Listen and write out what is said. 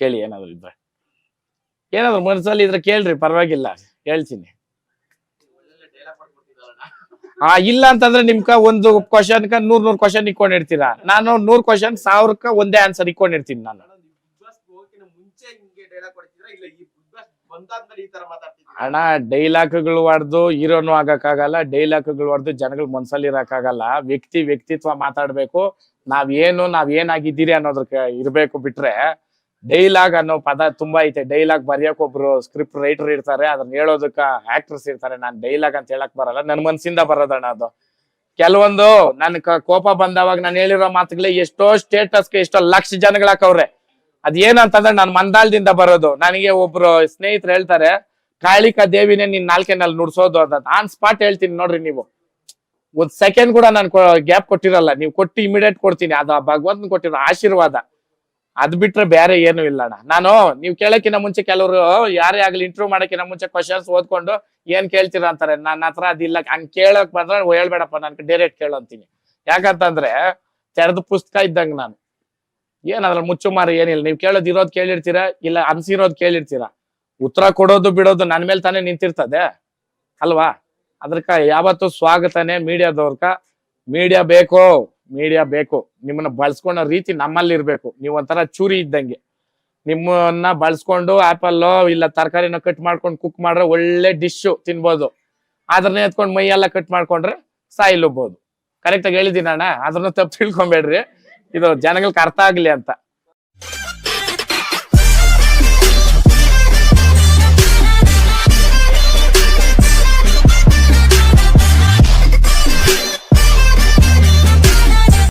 ಕೇಳಿ ಏನಾದ್ರು ಇದ್ರೆ. ಏನಾದ್ರು ಮನಸ್ಸಲ್ಲಿ ಇದ್ರೆ ಕೇಳ್ರಿ, ಪರವಾಗಿಲ್ಲ, ಹೇಳ್ತೀನಿ. ಆ, ಇಲ್ಲ ಅಂತಂದ್ರೆ ನಿಮ್ಕ ಒಂದು ಕ್ವಶನ್ಕ ನೂರ್ ನೂರ್ ಕ್ವಶನ್ ಇಕ್ಕೊಂಡಿರ್ತೀರಾ ನಾನು ನೂರ್ ಕ್ವಶನ್ ಸಾವಿರಕ್ಕ ಒಂದೇ ಆನ್ಸರ್ ಇಕ್ಕೊಂಡಿರ್ತೀನಿ ನಾನು. ಅಣ್ಣ, ಡೈಲಾಕ್ಗಳು ಹೊಡೆದು ಹೀರೋನು ಆಗಕ್ಕಾಗಲ್ಲ, ಡೈಲಾಕ್ಗಳು ಹೊಡೆದು ಜನಗಳ ಮನ್ಸಲ್ಲಿ ಇರಕ್ಕಾಗಲ್ಲ. ವ್ಯಕ್ತಿ ವ್ಯಕ್ತಿತ್ವ ಮಾತಾಡ್ಬೇಕು. ನಾವ್ ಏನು, ನಾವ್ ಏನಾಗಿದ್ದೀರಿ ಅನ್ನೋದಕ್ಕೆ ಇರ್ಬೇಕು ಬಿಟ್ರೆ ಡೈಲಾಗ್ ಅನ್ನೋ ಪದ ತುಂಬಾ ಐತೆ. ಡೈಲಾಗ್ ಬರೆಯಕ್ ಒಬ್ರು ಸ್ಕ್ರಿಪ್ಟ್ ರೈಟರ್ ಇರ್ತಾರೆ. ಅದನ್ನ ಹೇಳೋದಕ್ಕ ಆಕ್ಟರ್ಸ್ ಇರ್ತಾರೆ. ನಾನ್ ಡೈಲಾಗ್ ಅಂತ ಹೇಳಕ್ ಬರಲ್ಲ. ನನ್ ಮನ್ಸಿಂದ ಬರೋದಣ್ಣ ಅದು. ಕೆಲವೊಂದು ನನ್ ಕೋಪ ಬಂದವಾಗ ನಾನು ಹೇಳಿರೋ ಮಾತುಗಳೇ ಎಷ್ಟೋ ಸ್ಟೇಟಸ್ಗೆ ಎಷ್ಟೋ ಲಕ್ಷ ಜನಗಳ ಹಾಕವ್ರೆ. ಅದೇನಂತಂದ್ರೆ ನಾನು ಮಂದಾಳದಿಂದ ಬರೋದು. ನನಗೆ ಒಬ್ರು ಸ್ನೇಹಿತರು ಹೇಳ್ತಾರೆ, ಕಾಳಿಕಾ ದೇವಿನೇ ನಿನ್ ನಾಲ್ಕೆನಲ್ಲಿ ನುಡ್ಸೋದು ಅಂತ. ಆನ್ ಸ್ಪಾಟ್ ಹೇಳ್ತೀನಿ ನೋಡ್ರಿ ನೀವು. ಒಂದ್ ಸೆಕೆಂಡ್ ಕೂಡ ನಾನು ಗ್ಯಾಪ್ ಕೊಟ್ಟಿರಲ್ಲ. ನೀವು ಕೊಟ್ಟು ಇಮಿಡಿಯೇಟ್ ಕೊಡ್ತೀನಿ. ಅದು ಭಗವಂತನ್ ಕೊಟ್ಟಿರೋ ಆಶೀರ್ವಾದ. ಅದ್ ಬಿಟ್ರೆ ಬೇರೆ ಏನು ಇಲ್ಲ ಅಣ್ಣ. ನಾನು ನೀವು ಕೇಳಕ್ಕಿಂತ ಮುಂಚೆ ಕೆಲವರು ಯಾರೇ ಆಗ್ಲಿ ಇಂಟರ್ವ್ಯೂ ಮಾಡಕ್ಕಿಂತ ಮುಂಚೆ ಕ್ವಶನ್ಸ್ ಓದ್ಕೊಂಡು ಏನ್ ಕೇಳ್ತೀರಾ ಅಂತಾರೆ. ನನ್ನ ಹತ್ರ ಅದಿಲ್ಲ. ಹಂಗ್ ಕೇಳಕ್ ಬಂದ್ರೆ ಹೇಳ್ಬೇಡಪ್ಪ. ನನ್ ಡೈರೆಕ್ಟ್ ಕೇಳಂತೀನಿ. ಯಾಕಂತಂದ್ರೆ ತೆರೆದ ಪುಸ್ತಕ ಇದ್ದಂಗ ನಾನು. ಏನ್ ಅದ್ರ ಮುಚ್ಚುಮಾರಿ ಏನಿಲ್ಲ. ನೀವು ಕೇಳೋದ್ ಇರೋದ್ ಕೇಳಿರ್ತೀರಾ? ಇಲ್ಲ ಅನ್ಸಿರೋದ್ ಕೇಳಿರ್ತೀರಾ? ಉತ್ತರ ಕೊಡೋದು ಬಿಡೋದು ನನ್ ಮೇಲೆ ತಾನೇ ನಿಂತಿರ್ತದೆ? ಅಲ್ವಾ? ಅದಕ್ಕ ಯಾವತ್ತು ಸ್ವಾಗತನೇ ಮೀಡಿಯಾದವ್ರಕ ಮೀಡಿಯಾ ಬೇಕು. ಮೀಡಿಯಾ ಬೇಕು. ನಿಮ್ಮನ್ನ ಬಳಸ್ಕೊಳ್ಳೋ ರೀತಿ ನಮ್ಮಲ್ಲಿ ಇರಬೇಕು. ನೀವು ಒಂಥರ ಚೂರಿ ಇದ್ದಂಗೆ. ನಿಮ್ಮನ್ನ ಬಳಸ್ಕೊಂಡು ಆಪಲ್ ಇಲ್ಲ ತರಕಾರಿನ ಕಟ್ ಮಾಡ್ಕೊಂಡು ಕುಕ್ ಮಾಡ್ರೆ ಒಳ್ಳೆ ಡಿಶ್ ತಿನ್ಬೋದು. ಅದನ್ನ ಎತ್ಕೊಂಡು ಮೈಯೆಲ್ಲ ಕಟ್ ಮಾಡ್ಕೊಂಡ್ರೆ ಸಾಯಿಲ್ಬೋದು. ಕರೆಕ್ಟ್ ಆಗಿ ಹೇಳಿದ್ದೀನಣ್ಣ ಅದನ್ನ ತಪ್ಪು ತಿಳ್ಕೊಬೇಡ್ರಿ. ಇದು ಜನಗಳಿಗೆ ಅರ್ಥ ಆಗ್ಲಿ ಅಂತ.